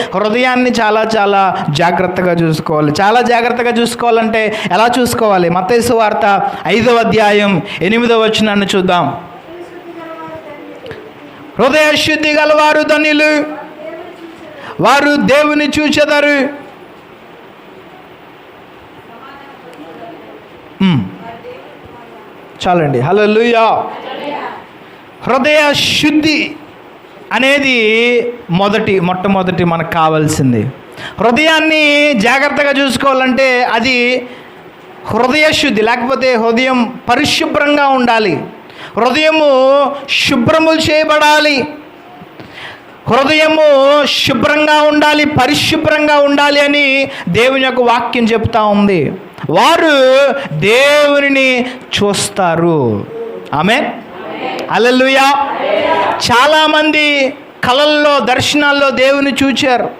హృదయాన్ని చాలా చాలా జాగ్రత్తగా చూసుకోవాలి. చాలా జాగ్రత్తగా చూసుకోవాలంటే ఎలా చూసుకోవాలి? మతేసు వార్త ఐదవ అధ్యాయం ఎనిమిదవ వచ్చినాన్ని చూద్దాం. హృదయ శుద్ధి గలవారు ధన్యులు. వారు దేవుని చూచెదరు. చాలండి. హలో హృదయ శుద్ధి అనేది మొదటి మొట్టమొదటి మనకు కావాల్సింది. హృదయాన్ని జాగ్రత్తగా చూసుకోవాలంటే అది హృదయ శుద్ధి లేకపోతే హృదయం పరిశుభ్రంగా ఉండాలి. హృదయము శుభ్రములు చేయబడాలి. హృదయము శుభ్రంగా ఉండాలి పరిశుభ్రంగా ఉండాలి అని దేవుని యొక్క వాక్యం చెప్తా ఉంది. వారు దేవుని చూస్తారు. ఆమె అలలుయా. చాలామంది కళల్లో దర్శనాల్లో దేవుని చూచారు.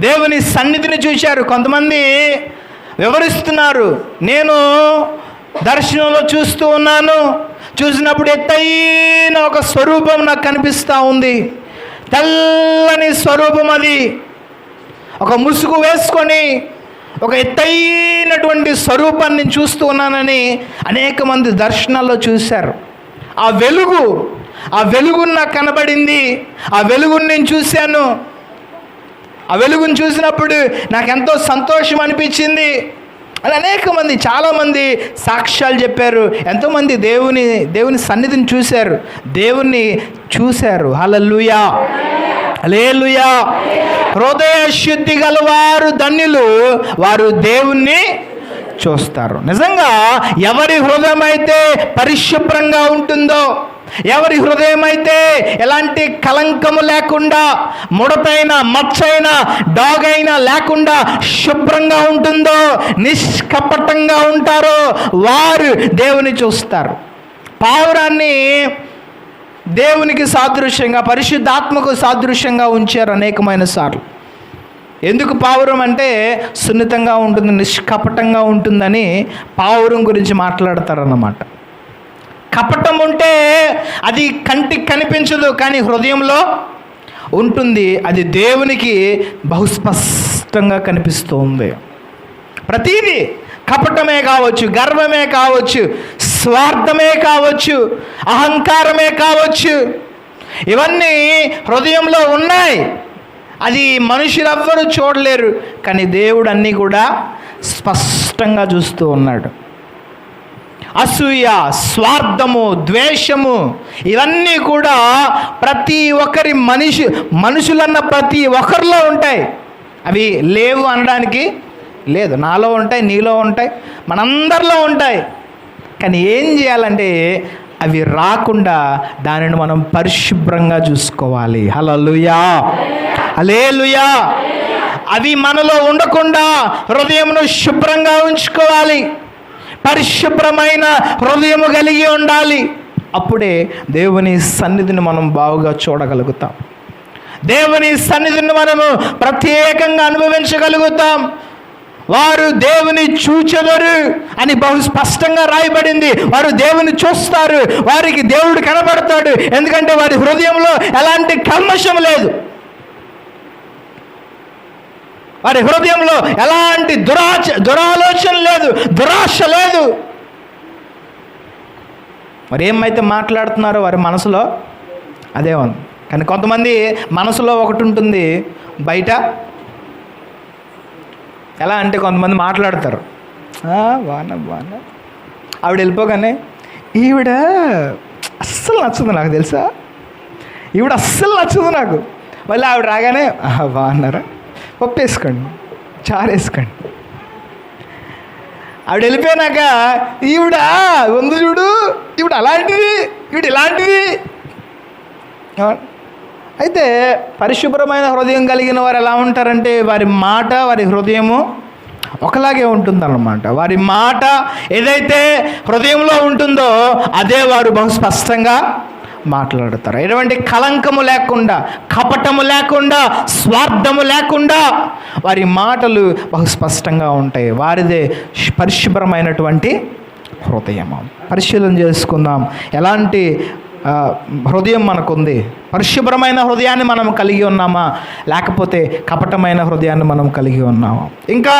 దేవుని సన్నిధిని చూశారు కొంతమంది వివరిస్తున్నారు. నేను దర్శనంలో చూస్తూ ఉన్నాను. చూసినప్పుడు ఎత్తైన ఒక స్వరూపం నాకు కనిపిస్తూ ఉంది. తెల్లని స్వరూపం అది. ఒక ముసుగు వేసుకొని ఒక ఎత్తైనటువంటి స్వరూపాన్ని చూస్తూ ఉన్నానని అనేక మంది దర్శనాల్లో చూశారు. ఆ వెలుగు ఆ వెలుగు నాకు కనబడింది. ఆ వెలుగుని నేను చూశాను. ఆ వెలుగును చూసినప్పుడు నాకు ఎంతో సంతోషం అనిపించింది. అని అనేక మంది చాలామంది సాక్ష్యాలు చెప్పారు. ఎంతోమంది దేవుని దేవుని సన్నిధిని చూశారు. దేవుణ్ణి చూశారు. హలల్లుయా. లేలుయా హృదయ శుద్ధి గలవారు ధన్యులు. వారు దేవుణ్ణి చూస్తారు. నిజంగా ఎవరి హృదయం అయితే పరిశుభ్రంగా ఉంటుందో ఎవరి హృదయం అయితే ఎలాంటి కలంకము లేకుండా ముడతైన మచ్చైన డాగైనా లేకుండా శుభ్రంగా ఉంటుందో నిష్కపటంగా ఉంటారో వారు దేవుని చూస్తారు. పావురాన్ని దేవునికి సాదృశ్యంగా పరిశుద్ధాత్మకు సాదృశ్యంగా ఉంచారు అనేకమైన సార్లు. ఎందుకు పావురం అంటే సున్నితంగా ఉంటుంది నిష్కపటంగా ఉంటుందని పావురం గురించి మాట్లాడతారన్నమాట. కపటం ఉంటే అది కంటికి కనిపించదు కానీ హృదయంలో ఉంటుంది. అది దేవునికి బహుస్పష్టంగా కనిపిస్తుంది. ప్రతీది కపటమే కావచ్చు గర్వమే కావచ్చు స్వార్థమే కావచ్చు అహంకారమే కావచ్చు. ఇవన్నీ హృదయంలో ఉన్నాయి. అది మనుషులెవ్వరూ చూడలేరు కానీ దేవుడు అన్నీ కూడా స్పష్టంగా చూస్తూ ఉన్నాడు. అసూయ స్వార్థము ద్వేషము ఇవన్నీ కూడా ప్రతి ఒక్కరి మనిషి మనుషులన్న ప్రతి ఒక్కరిలో ఉంటాయి. అవి లేవు అనడానికి లేదు. నాలో ఉంటాయి నీలో ఉంటాయి మనందరిలో ఉంటాయి. కానీ ఏం చేయాలంటే అవి రాకుండా దానిని మనం పరిశుభ్రంగా చూసుకోవాలి. హలలుయా అలేలుయా అవి మనలో ఉండకుండా హృదయమును శుభ్రంగా ఉంచుకోవాలి. పరిశుభ్రమైన హృదయము కలిగి ఉండాలి. అప్పుడే దేవుని సన్నిధిని మనం బాగుగా చూడగలుగుతాం. దేవుని సన్నిధిని మనము ప్రత్యేకంగా అనుభవించగలుగుతాం. వారు దేవుని చూచెదరు అని బహు స్పష్టంగా రాయబడింది. వారు దేవుని చూస్తారు. వారికి దేవుడు కనబడతాడు. ఎందుకంటే వారి హృదయంలో ఎలాంటి కల్మషం లేదు. వారి హృదయంలో ఎలాంటి దురాచ దురాలోచన లేదు దురాశ లేదు. మరి ఏమైతే మాట్లాడుతున్నారో వారి మనసులో అదే ఉంది. కానీ కొంతమంది మనసులో ఒకటి ఉంటుంది బయట. ఎలా అంటే కొంతమంది మాట్లాడతారు. బాగున్న బాగున్నా ఆవిడ వెళ్ళిపోగానే ఈవిడ అస్సలు నచ్చదు నాకు తెలుసా? ఈవిడ అస్సలు నచ్చదు నాకు. మళ్ళీ ఆవిడ రాగానే బాగున్నారా పప్పు వేసుకోండి చారు వేసుకోండి ఆవిడ వెళ్ళిపోయినాక ఈవిడ ఉంది చూడు ఈవిడ అలాంటిది ఈవిడ ఇలాంటిది. అయితే పరిశుభ్రమైన హృదయం కలిగిన వారు ఎలా ఉంటారంటే వారి మాట వారి హృదయము ఒకలాగే ఉంటుందన్నమాట. వారి మాట ఏదైతే హృదయంలో ఉంటుందో అదే వారు బహు స్పష్టంగా మాట్లాడతారు. ఎటువంటి కలంకము లేకుండా కపటము లేకుండా స్వార్థము లేకుండా వారి మాటలు బహు స్పష్టంగా ఉంటాయి. వారిదే పరిశుభ్రమైనటువంటి హృదయము. పరిశీలన చేసుకుందాం. ఎలాంటి హృదయం మనకుంది? పరిశుభ్రమైన హృదయాన్ని మనం కలిగి ఉన్నామా? లేకపోతే కపటమైన హృదయాన్ని మనం కలిగి ఉన్నామా? ఇంకా